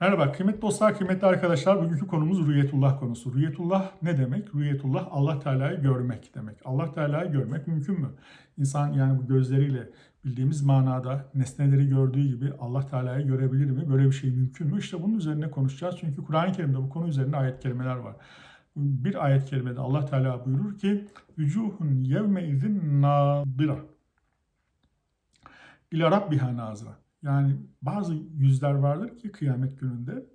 Merhaba kıymetli dostlar, kıymetli arkadaşlar. Bugünkü konumuz rüyetullah konusu. Rüyetullah ne demek? Rüyetullah Allah Teala'yı görmek demek. Allah Teala'yı görmek mümkün mü? İnsan yani bu gözleriyle bildiğimiz manada nesneleri gördüğü gibi Allah Teala'yı görebilir mi? Böyle bir şey mümkün mü? İşte bunun üzerine konuşacağız. Çünkü Kur'an-ı Kerim'de bu konu üzerine ayet kelimeler var. Bir ayet kerimede Allah Teala buyurur ki Vücuhun yevme izin nadira İlâ rabbiha nazira. Yani bazı yüzler vardır ki kıyamet gününde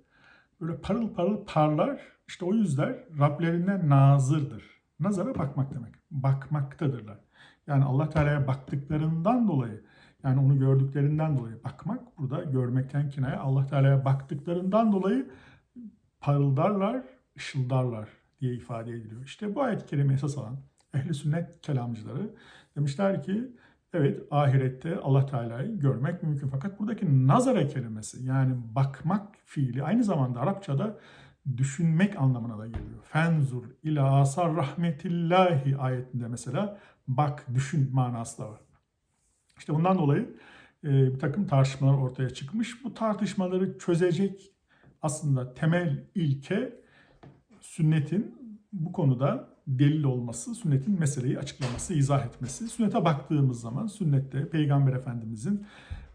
böyle parıl parıl parlar. İşte o yüzler Rablerinden nazırdır. Nazara bakmak demek. Bakmaktadırlar. Yani Allah Teala'ya baktıklarından dolayı yani onu gördüklerinden dolayı bakmak burada görmekten kinaya Allah Teala'ya baktıklarından dolayı parıldarlar, ışıldarlar diye ifade ediliyor. İşte bu ayet-i kerime esas alan ehli sünnet kelamcıları demişler ki Evet ahirette Allah Teala'yı görmek mümkün. Fakat buradaki nazara kelimesi yani bakmak fiili aynı zamanda Arapçada düşünmek anlamına da geliyor. Fenzur ila asar rahmetillahi ayetinde mesela bak düşün manası da var. İşte bundan dolayı e, bir takım tartışmalar ortaya çıkmış. Bu tartışmaları çözecek aslında temel ilke sünnetin bu konuda delil olması, sünnetin meseleyi açıklaması, izah etmesi. Sünnete baktığımız zaman sünnette Peygamber Efendimizin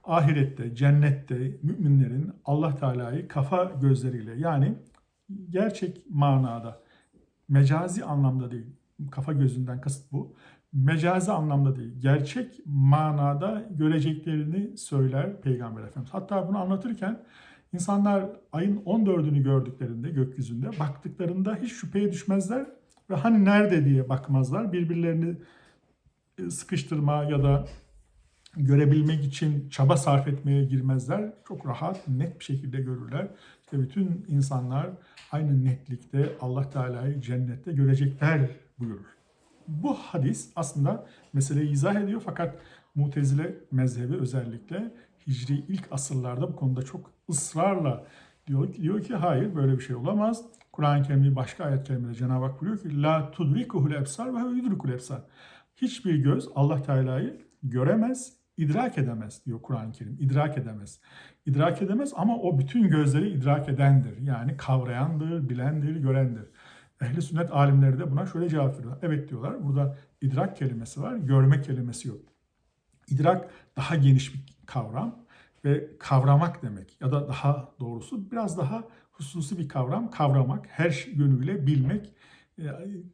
ahirette, cennette müminlerin Allah Teala'yı kafa gözleriyle yani gerçek manada, mecazi anlamda değil, kafa gözünden kasıt bu. Mecazi anlamda değil, gerçek manada göreceklerini söyler Peygamber Efendimiz. Hatta bunu anlatırken insanlar ayın 14'ünü gördüklerinde gökyüzünde baktıklarında hiç şüpheye düşmezler ve hani nerede diye bakmazlar. Birbirlerini e, sıkıştırma ya da görebilmek için çaba sarf etmeye girmezler. Çok rahat, net bir şekilde görürler. İşte bütün insanlar aynı netlikte Allah Teala'yı cennette görecekler buyurur. Bu hadis aslında meseleyi izah ediyor fakat Mutezile mezhebi özellikle Hicri ilk asırlarda bu konuda çok ısrarla diyor, diyor ki hayır böyle bir şey olamaz. Kur'an-ı Kerim'de başka ayet kerimede Cenab-ı Hak buyuruyor ki la tudrikuhul ebsar ve yudrikul ebsar. Hiçbir göz Allah Teala'yı göremez, idrak edemez diyor Kur'an-ı Kerim. İdrak edemez. İdrak edemez ama o bütün gözleri idrak edendir. Yani kavrayandır, bilendir, görendir. Ehli sünnet alimleri de buna şöyle cevap veriyorlar. Evet diyorlar. Burada idrak kelimesi var, görme kelimesi yok. İdrak daha geniş bir kavram kavramak demek ya da daha doğrusu biraz daha hususi bir kavram. Kavramak, her yönüyle bilmek e,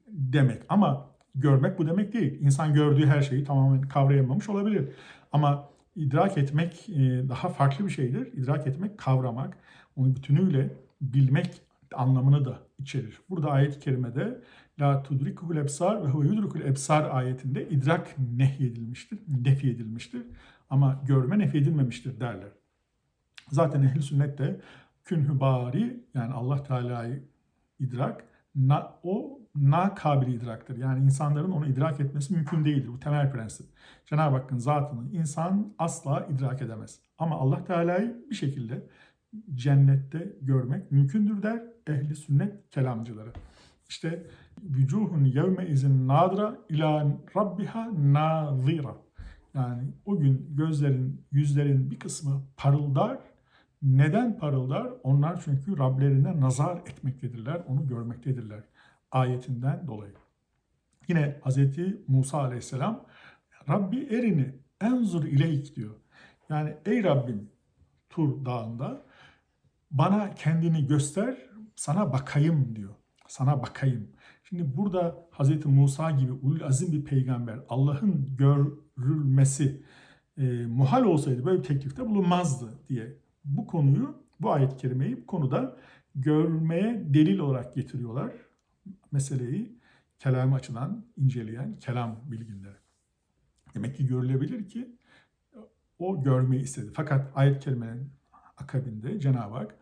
demek. Ama görmek bu demek değil. İnsan gördüğü her şeyi tamamen kavrayamamış olabilir. Ama idrak etmek e, daha farklı bir şeydir. İdrak etmek, kavramak, onu bütünüyle bilmek anlamını da içerir. Burada ayet-i kerimede La tudrikul ebsar ve huve yudrikul ebsar ayetinde idrak nehyedilmiştir, nefi edilmiştir. Ama görme nefi edilmemiştir derler. Zaten ehl sünnet de künhü bari yani Allah Teala'yı idrak na, o na kabili idraktır. Yani insanların onu idrak etmesi mümkün değildir. Bu temel prensip. Cenab-ı Hakk'ın zatını insan asla idrak edemez. Ama Allah Teala'yı bir şekilde cennette görmek mümkündür der ehli sünnet kelamcıları. İşte vücuhun yevme izin nadra ila rabbiha nazira. Yani o gün gözlerin, yüzlerin bir kısmı parıldar. Neden parıldar? Onlar çünkü Rablerine nazar etmektedirler, onu görmektedirler. Ayetinden dolayı. Yine Hz. Musa aleyhisselam Rabbi erini enzur ileyk diyor. Yani ey Rabbim Tur dağında bana kendini göster, sana bakayım diyor. Sana bakayım. Şimdi burada Hz. Musa gibi ulul azim bir peygamber Allah'ın görülmesi e, muhal olsaydı böyle bir teklifte bulunmazdı diye bu konuyu, bu ayet-i kerimeyi bu konuda görmeye delil olarak getiriyorlar. Meseleyi kelam açıdan inceleyen kelam bilginleri. Demek ki görülebilir ki o görmeyi istedi. Fakat ayet-i kerimenin akabinde Cenab-ı Hak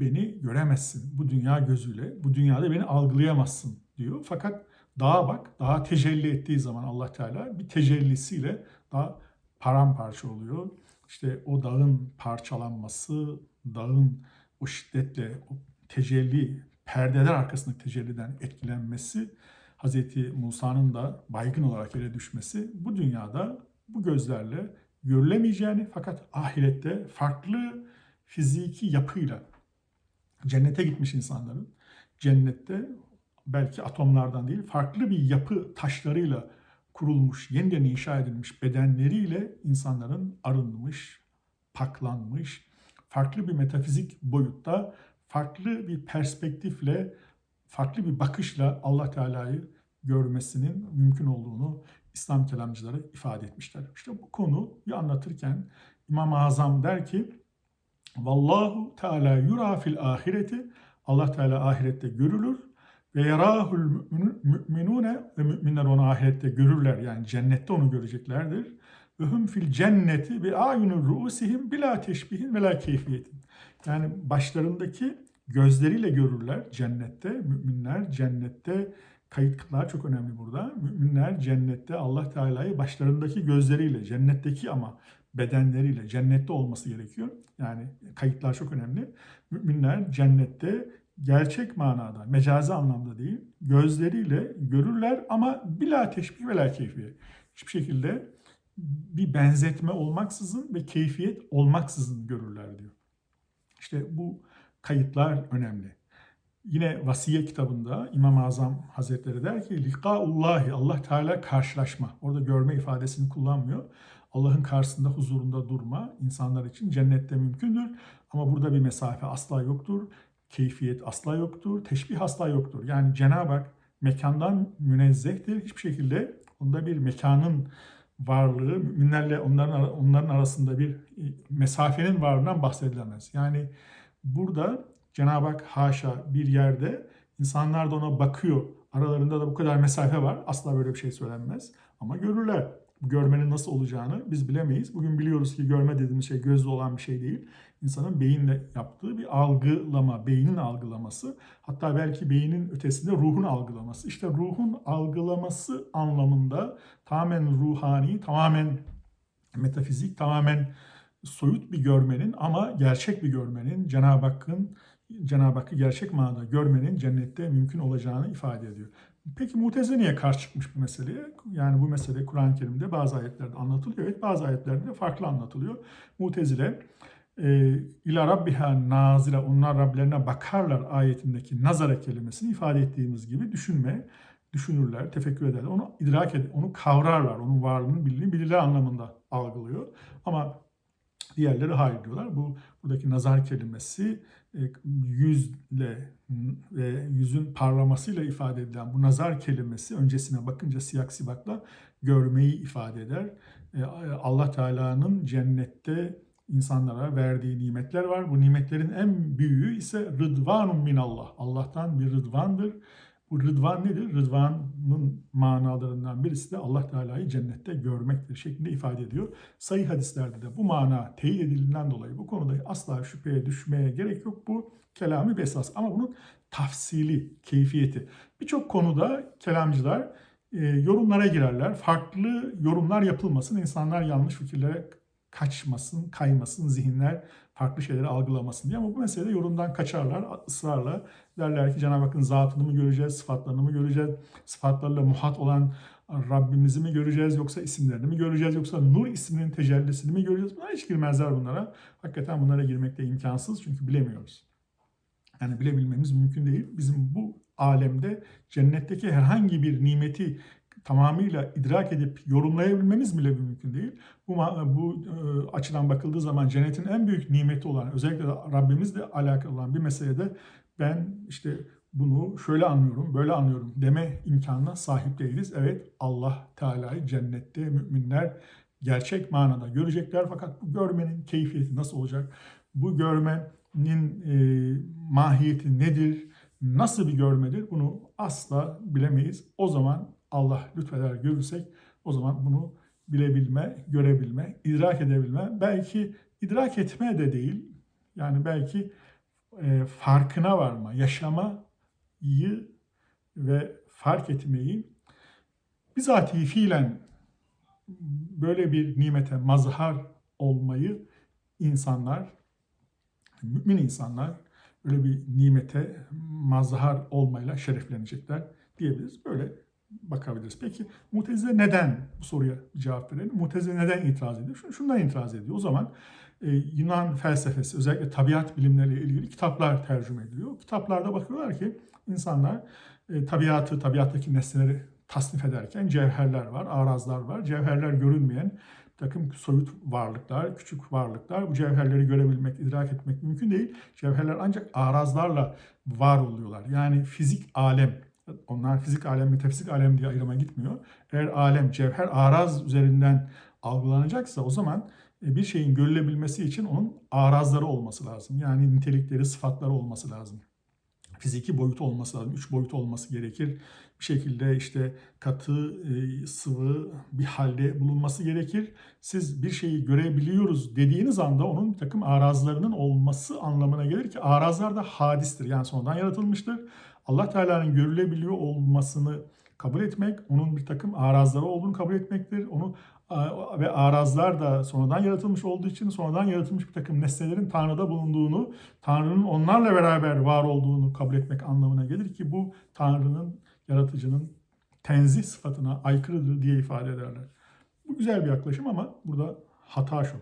beni göremezsin bu dünya gözüyle. Bu dünyada beni algılayamazsın diyor. Fakat dağa bak, dağa tecelli ettiği zaman Allah Teala bir tecellisiyle daha paramparça oluyor. İşte o dağın parçalanması, dağın o şiddetle o tecelli, perdeler arkasındaki tecelliden etkilenmesi, Hz. Musa'nın da baygın olarak yere düşmesi bu dünyada bu gözlerle görülemeyeceğini fakat ahirette farklı fiziki yapıyla cennete gitmiş insanların cennette belki atomlardan değil farklı bir yapı taşlarıyla kurulmuş, yeniden inşa edilmiş bedenleriyle insanların arınmış, paklanmış, farklı bir metafizik boyutta, farklı bir perspektifle, farklı bir bakışla Allah Teala'yı görmesinin mümkün olduğunu İslam kelamcıları ifade etmişler. İşte bu konuyu anlatırken İmam-ı Azam der ki Vallahu Teala yura fil ahireti Allah Teala ahirette görülür ve yarahul müminune ve müminler onu ahirette görürler. Yani cennette onu göreceklerdir. Ve hum fil cenneti bi ayunur ruusihim bila teşbihin ve la keyfiyetin. Yani başlarındaki gözleriyle görürler cennette. Müminler cennette kayıtlar çok önemli burada. Müminler cennette Allah Teala'yı başlarındaki gözleriyle, cennetteki ama bedenleriyle, cennette olması gerekiyor. Yani kayıtlar çok önemli. Müminler cennette gerçek manada, mecazi anlamda değil, gözleriyle görürler ama bila teşbih ve la keyfiye. Hiçbir şekilde bir benzetme olmaksızın ve keyfiyet olmaksızın görürler diyor. İşte bu kayıtlar önemli. Yine Vasiye kitabında İmam-ı Azam Hazretleri der ki Likaullahi Allah Teala karşılaşma. Orada görme ifadesini kullanmıyor. Allah'ın karşısında huzurunda durma insanlar için cennette mümkündür. Ama burada bir mesafe asla yoktur. Keyfiyet asla yoktur. Teşbih asla yoktur. Yani Cenab-ı Hak mekandan münezzehtir. Hiçbir şekilde onda bir mekanın varlığı, müminlerle onların, onların arasında bir mesafenin varlığından bahsedilemez. Yani burada Cenab-ı Hak haşa bir yerde insanlar da ona bakıyor. Aralarında da bu kadar mesafe var. Asla böyle bir şey söylenmez. Ama görürler. Görmenin nasıl olacağını biz bilemeyiz. Bugün biliyoruz ki görme dediğimiz şey gözle olan bir şey değil. İnsanın beyinle yaptığı bir algılama, beynin algılaması. Hatta belki beynin ötesinde ruhun algılaması. İşte ruhun algılaması anlamında tamamen ruhani, tamamen metafizik, tamamen soyut bir görmenin ama gerçek bir görmenin Cenab-ı Hakk'ın Cenab-ı Hakk'ı gerçek manada görmenin cennette mümkün olacağını ifade ediyor. Peki Mutezile niye karşı çıkmış bu meseleye? Yani bu mesele Kur'an-ı Kerim'de bazı ayetlerde anlatılıyor. Evet bazı ayetlerde de farklı anlatılıyor. Mutezile e, ila rabbiha nazire onlar Rablerine bakarlar ayetindeki nazara kelimesini ifade ettiğimiz gibi düşünme, düşünürler, tefekkür ederler. Onu idrak eder, onu kavrarlar. Onun varlığını bildiğini bilirler anlamında algılıyor. Ama diğerleri hayır diyorlar. Bu buradaki nazar kelimesi e, yüzle ve yüzün parlamasıyla ifade edilen bu nazar kelimesi öncesine bakınca siyak sibakla görmeyi ifade eder. E, Allah Teala'nın cennette insanlara verdiği nimetler var. Bu nimetlerin en büyüğü ise rıdvanun minallah. Allah'tan bir rıdvandır. Bu rıdvan nedir? Rıdvanın manalarından birisi de Allah Teala'yı cennette görmektir şeklinde ifade ediyor. Sayı hadislerde de bu mana teyit edildiğinden dolayı bu konuda asla şüpheye düşmeye gerek yok. Bu kelami bir esas ama bunun tafsili, keyfiyeti. Birçok konuda kelamcılar e, yorumlara girerler. Farklı yorumlar yapılmasın, insanlar yanlış fikirlere kaçmasın, kaymasın, zihinler farklı şeyleri algılamasın diye. Ama bu meselede yorumdan kaçarlar ısrarla. Derler ki Cenab-ı Hakk'ın zatını mı göreceğiz, sıfatlarını mı göreceğiz, sıfatlarla muhat olan Rabbimizi mi göreceğiz yoksa isimlerini mi göreceğiz yoksa Nur isminin tecellisini mi göreceğiz? Bunlar hiç girmezler bunlara. Hakikaten bunlara girmek de imkansız çünkü bilemiyoruz. Yani bilebilmemiz mümkün değil. Bizim bu alemde cennetteki herhangi bir nimeti tamamıyla idrak edip yorumlayabilmemiz bile mümkün değil. Bu, bu e, açıdan bakıldığı zaman cennetin en büyük nimeti olan özellikle Rabbimizle alakalı olan bir meselede ben işte bunu şöyle anlıyorum, böyle anlıyorum deme imkanına sahip değiliz. Evet Allah Teala'yı cennette müminler gerçek manada görecekler fakat bu görmenin keyfiyeti nasıl olacak? Bu görmenin e, mahiyeti nedir? Nasıl bir görmedir? Bunu asla bilemeyiz. O zaman Allah lütfeder görürsek o zaman bunu bilebilme, görebilme, idrak edebilme, belki idrak etme de değil, yani belki e, farkına varma, yaşamayı ve fark etmeyi bizatihi fiilen böyle bir nimete mazhar olmayı insanlar, mümin insanlar böyle bir nimete mazhar olmayla şereflenecekler diyebiliriz. Böyle bakabiliriz. Peki Mutezile neden bu soruya cevap verelim? Mutezile neden itiraz ediyor? Şundan itiraz ediyor. O zaman e, Yunan felsefesi, özellikle tabiat bilimleriyle ilgili kitaplar tercüme ediliyor. Kitaplarda bakıyorlar ki insanlar e, tabiatı, tabiattaki nesneleri tasnif ederken cevherler var, arazlar var. Cevherler görünmeyen takım soyut varlıklar, küçük varlıklar. Bu cevherleri görebilmek, idrak etmek mümkün değil. Cevherler ancak arazlarla var oluyorlar. Yani fizik alem, onlar fizik alem, metafizik alem diye ayrıma gitmiyor. Eğer alem, cevher, araz üzerinden algılanacaksa o zaman e, bir şeyin görülebilmesi için onun arazları olması lazım. Yani nitelikleri, sıfatları olması lazım. Fiziki boyutu olması lazım. Üç boyut olması gerekir. Bir şekilde işte katı, e, sıvı bir halde bulunması gerekir. Siz bir şeyi görebiliyoruz dediğiniz anda onun bir takım arazlarının olması anlamına gelir ki arazlar da hadistir. Yani sonradan yaratılmıştır. Allah Teala'nın görülebiliyor olmasını kabul etmek, onun bir takım arazları olduğunu kabul etmektir. Onu ve arazlar da sonradan yaratılmış olduğu için sonradan yaratılmış bir takım nesnelerin Tanrı'da bulunduğunu, Tanrı'nın onlarla beraber var olduğunu kabul etmek anlamına gelir ki bu Tanrı'nın, yaratıcının tenzih sıfatına aykırıdır diye ifade ederler. Bu güzel bir yaklaşım ama burada hata şu.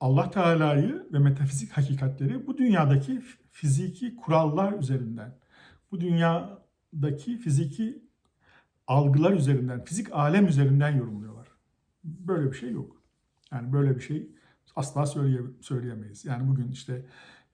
Allah Teala'yı ve metafizik hakikatleri bu dünyadaki fiziki kurallar üzerinden, bu dünyadaki fiziki algılar üzerinden, fizik alem üzerinden yorumluyorlar. Böyle bir şey yok. Yani böyle bir şey asla söyleye, söyleyemeyiz. Yani bugün işte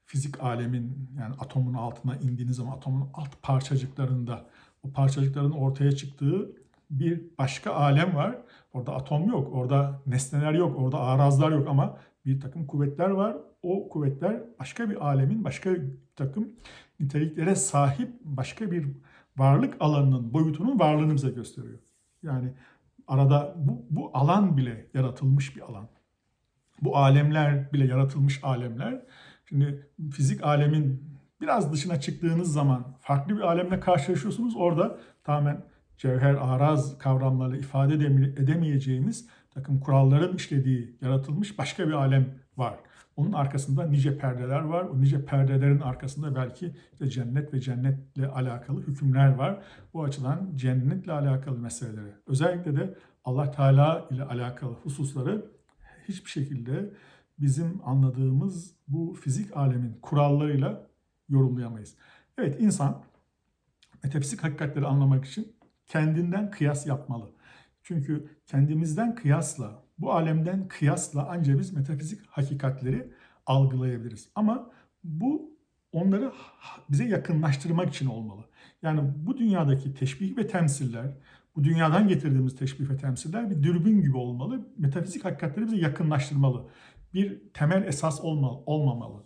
fizik alemin yani atomun altına indiğiniz zaman atomun alt parçacıklarında o parçacıkların ortaya çıktığı bir başka alem var. Orada atom yok, orada nesneler yok, orada arazlar yok ama bir takım kuvvetler var. O kuvvetler başka bir alemin başka bir takım niteliklere sahip başka bir varlık alanının boyutunun varlığını bize gösteriyor. Yani arada bu, bu alan bile yaratılmış bir alan. Bu alemler bile yaratılmış alemler. Şimdi fizik alemin biraz dışına çıktığınız zaman farklı bir alemle karşılaşıyorsunuz. Orada tamamen cevher, araz kavramlarıyla ifade edemeyeceğimiz takım kuralların işlediği, yaratılmış başka bir alem var. Onun arkasında nice perdeler var. O nice perdelerin arkasında belki işte cennet ve cennetle alakalı hükümler var. Bu açıdan cennetle alakalı meseleleri, özellikle de Allah Teala ile alakalı hususları hiçbir şekilde bizim anladığımız bu fizik alemin kurallarıyla yorumlayamayız. Evet insan metafizik hakikatleri anlamak için kendinden kıyas yapmalı. Çünkü kendimizden kıyasla bu alemden kıyasla ancak biz metafizik hakikatleri algılayabiliriz. Ama bu onları bize yakınlaştırmak için olmalı. Yani bu dünyadaki teşbih ve temsiller, bu dünyadan getirdiğimiz teşbih ve temsiller bir dürbün gibi olmalı. Metafizik hakikatleri bize yakınlaştırmalı. Bir temel esas olmalı, olmamalı.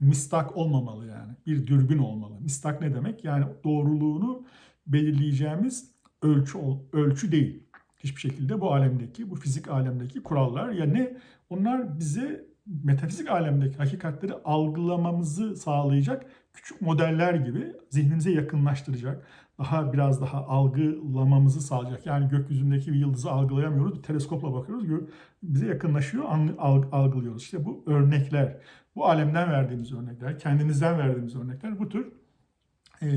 Mistak olmamalı yani. Bir dürbün olmalı. Mistak ne demek? Yani doğruluğunu belirleyeceğimiz ölçü ölçü değil hiçbir şekilde bu alemdeki, bu fizik alemdeki kurallar ya ne onlar bize metafizik alemdeki hakikatleri algılamamızı sağlayacak küçük modeller gibi zihnimize yakınlaştıracak, daha biraz daha algılamamızı sağlayacak. Yani gökyüzündeki bir yıldızı algılayamıyoruz, teleskopla bakıyoruz, bize yakınlaşıyor, algılıyoruz. İşte bu örnekler, bu alemden verdiğimiz örnekler, kendimizden verdiğimiz örnekler bu tür e,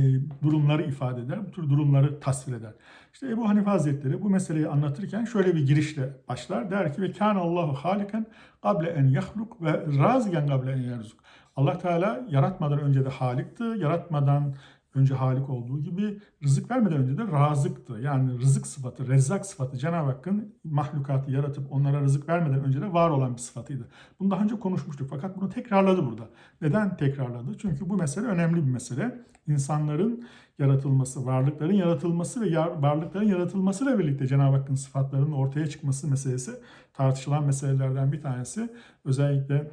durumları ifade eder, bu tür durumları tasvir eder. İşte Ebu Hanife Hazretleri bu meseleyi anlatırken şöyle bir girişle başlar. Der ki ve kâne Allahu haliken kable en yahluk ve razigen kable en yerzuk. Allah Teala yaratmadan önce de halikti, yaratmadan önce halik olduğu gibi rızık vermeden önce de razıktı. Yani rızık sıfatı, rezzak sıfatı Cenab-ı Hakk'ın mahlukatı yaratıp onlara rızık vermeden önce de var olan bir sıfatıydı. Bunu daha önce konuşmuştuk fakat bunu tekrarladı burada. Neden tekrarladı? Çünkü bu mesele önemli bir mesele. İnsanların yaratılması, varlıkların yaratılması ve varlıkların yaratılmasıyla birlikte Cenab-ı Hakk'ın sıfatlarının ortaya çıkması meselesi tartışılan meselelerden bir tanesi. Özellikle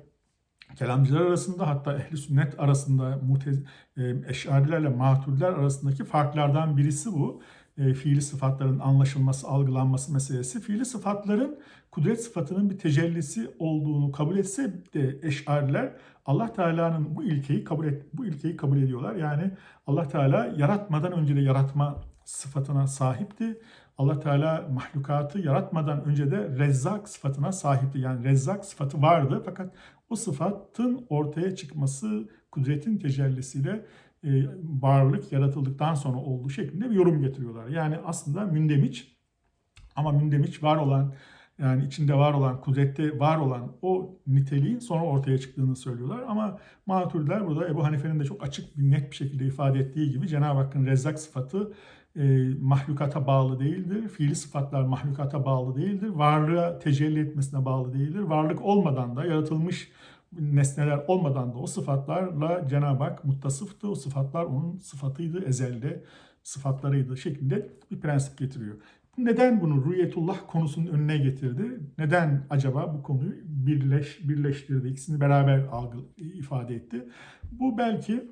kelamcılar arasında hatta ehli sünnet arasında mutez, e, eşarilerle maturiler arasındaki farklardan birisi bu. E, fiili sıfatların anlaşılması, algılanması meselesi. Fiili sıfatların kudret sıfatının bir tecellisi olduğunu kabul etse de eşariler Allah Teala'nın bu ilkeyi kabul et, bu ilkeyi kabul ediyorlar. Yani Allah Teala yaratmadan önce de yaratma sıfatına sahipti. Allah Teala mahlukatı yaratmadan önce de rezzak sıfatına sahipti. Yani rezzak sıfatı vardı fakat o sıfatın ortaya çıkması kudretin tecellisiyle e, varlık yaratıldıktan sonra olduğu şeklinde bir yorum getiriyorlar. Yani aslında mündemiç ama mündemiç var olan Yani içinde var olan, kudrette var olan o niteliğin sonra ortaya çıktığını söylüyorlar. Ama Maturidiler burada Ebu Hanife'nin de çok açık bir net bir şekilde ifade ettiği gibi Cenab-ı Hakk'ın rezzak sıfatı e, mahlukata bağlı değildir. Fiili sıfatlar mahlukata bağlı değildir. Varlığa tecelli etmesine bağlı değildir. Varlık olmadan da yaratılmış nesneler olmadan da o sıfatlarla Cenab-ı Hak muttasıftı. O sıfatlar onun sıfatıydı ezelde sıfatlarıydı şeklinde bir prensip getiriyor. Neden bunu rüyetullah konusunun önüne getirdi? Neden acaba bu konuyu birleş, birleştirdi? İkisini beraber algı, ifade etti. Bu belki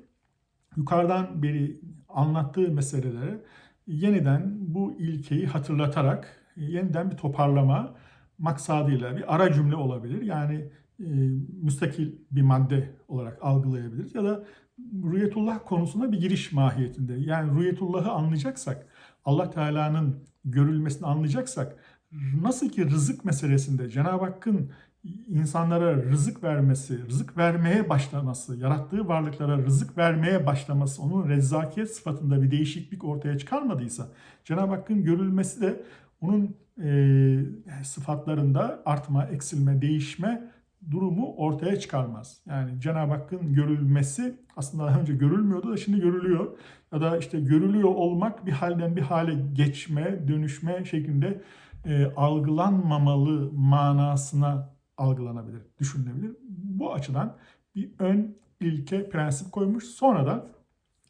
yukarıdan beri anlattığı meselelere yeniden bu ilkeyi hatırlatarak yeniden bir toparlama maksadıyla bir ara cümle olabilir. Yani e, müstakil bir madde olarak algılayabiliriz ya da rüyetullah konusuna bir giriş mahiyetinde. Yani rüyetullahı anlayacaksak, Allah Teala'nın görülmesini anlayacaksak nasıl ki rızık meselesinde Cenab-ı Hakk'ın insanlara rızık vermesi, rızık vermeye başlaması, yarattığı varlıklara rızık vermeye başlaması, onun rezzakiyet sıfatında bir değişiklik ortaya çıkarmadıysa, Cenab-ı Hakk'ın görülmesi de onun e, sıfatlarında artma, eksilme, değişme durumu ortaya çıkarmaz. Yani Cenab-ı Hakk'ın görülmesi aslında daha önce görülmüyordu da şimdi görülüyor. Ya da işte görülüyor olmak bir halden bir hale geçme, dönüşme şeklinde e, algılanmamalı manasına algılanabilir, düşünülebilir. Bu açıdan bir ön ilke prensip koymuş. Sonra da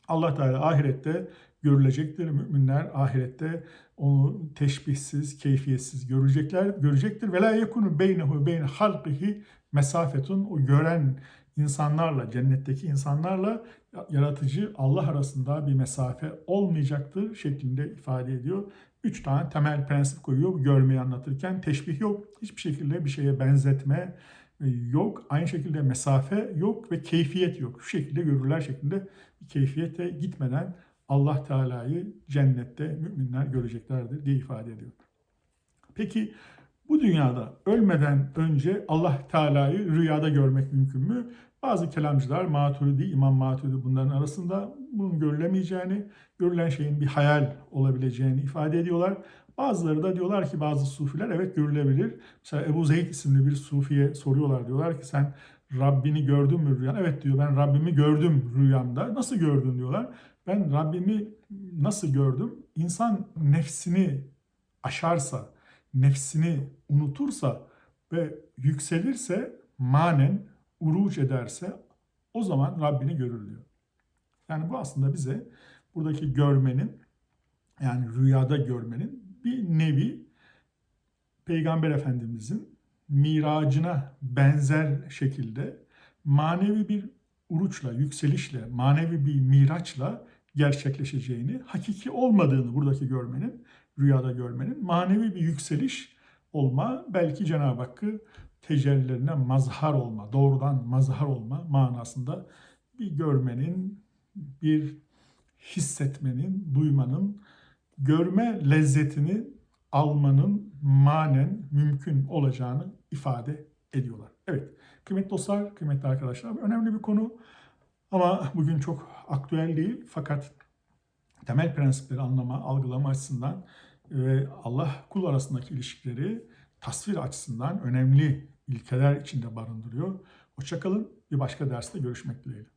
Allah Teala ahirette görülecektir. Müminler ahirette onu teşbihsiz, keyfiyetsiz görecekler, görecektir. Ve la yekunu beynehu beyne halqihi mesafetun o gören insanlarla, cennetteki insanlarla yaratıcı Allah arasında bir mesafe olmayacaktır şeklinde ifade ediyor. Üç tane temel prensip koyuyor görmeyi anlatırken. Teşbih yok, hiçbir şekilde bir şeye benzetme yok. Aynı şekilde mesafe yok ve keyfiyet yok. Şu şekilde görürler şeklinde keyfiyete gitmeden Allah Teala'yı cennette müminler göreceklerdir diye ifade ediyor. Peki bu dünyada ölmeden önce Allah Teala'yı rüyada görmek mümkün mü? Bazı kelamcılar Maturidi, İmam Maturidi bunların arasında bunun görülemeyeceğini, görülen şeyin bir hayal olabileceğini ifade ediyorlar. Bazıları da diyorlar ki bazı sufiler evet görülebilir. Mesela Ebu Zeyd isimli bir sufiye soruyorlar. Diyorlar ki sen Rabbini gördün mü rüyan? Evet diyor ben Rabbimi gördüm rüyamda. Nasıl gördün diyorlar. Ben Rabbimi nasıl gördüm? İnsan nefsini aşarsa, nefsini unutursa ve yükselirse manen uruç ederse o zaman Rabbini görür diyor. Yani bu aslında bize buradaki görmenin yani rüyada görmenin bir nevi Peygamber Efendimizin miracına benzer şekilde manevi bir uruçla, yükselişle, manevi bir miraçla gerçekleşeceğini, hakiki olmadığını buradaki görmenin, rüyada görmenin manevi bir yükseliş olma, belki Cenab-ı Hakk'ı tecellilerine mazhar olma, doğrudan mazhar olma manasında bir görmenin, bir hissetmenin, duymanın, görme lezzetini almanın manen mümkün olacağını ifade ediyorlar. Evet, kıymetli dostlar, kıymetli arkadaşlar, önemli bir konu ama bugün çok aktüel değil fakat temel prensipleri anlama, algılama açısından ve Allah kul arasındaki ilişkileri tasvir açısından önemli ilkeler içinde barındırıyor. Hoşçakalın, bir başka derste görüşmek dileğiyle.